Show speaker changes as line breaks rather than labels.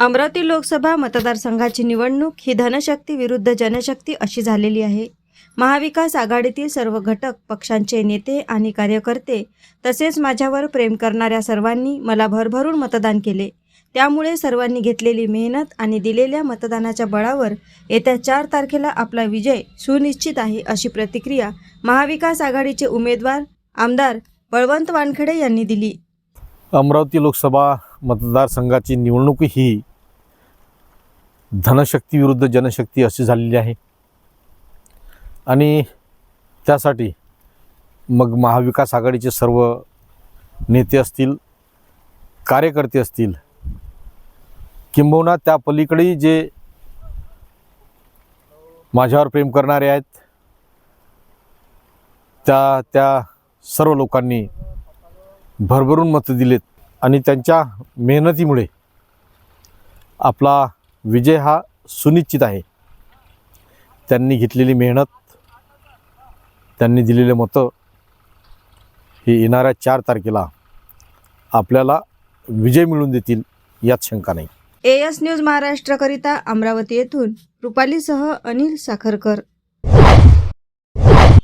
अमरावती लोकसभा मतदारसंघाची निवडणूक ही धनशक्ती विरुद्ध जनशक्ती अशी झालेली आहे. महाविकास आघाडीतील सर्व घटक पक्षांचे नेते आणि कार्यकर्ते तसेच माझ्यावर प्रेम करणाऱ्या सर्वांनी मला भरभरून मतदान केले. त्यामुळे सर्वांनी घेतलेली मेहनत आणि दिलेल्या मतदानाच्या बळावर येत्या चार तारखेला आपला विजय सुनिश्चित आहे अशी प्रतिक्रिया महाविकास आघाडीचे उमेदवार आमदार बळवंत वानखेडे यांनी दिली.
अमरावती लोकसभा मतदारसंघाची निवडणूक ही धनशक्ती विरुद्ध जनशक्ती अशी झालेली आहे. आणि त्यासाठी मग महाविकास आघाडीचे सर्व नेते असतील कार्यकर्ते असतील किंबहुना त्या पलीकडेही जे माझ्यावर प्रेम करणारे आहेत त्या त्या सर्व लोकांनी भरभरून मतं दिलेत आणि त्यांच्या मेहनतीमुळे आपला विजय हा सुनिश्चित आहे. त्यांनी घेतलेली मेहनत त्यांनी दिलेले मतं हे येणाऱ्या चार तारखेला आपल्याला विजय मिळवून देतील यात शंका नाही.
ए एस न्यूज महाराष्ट्राकरिता अमरावती येथून रुपालीसह अनिल साखरकर.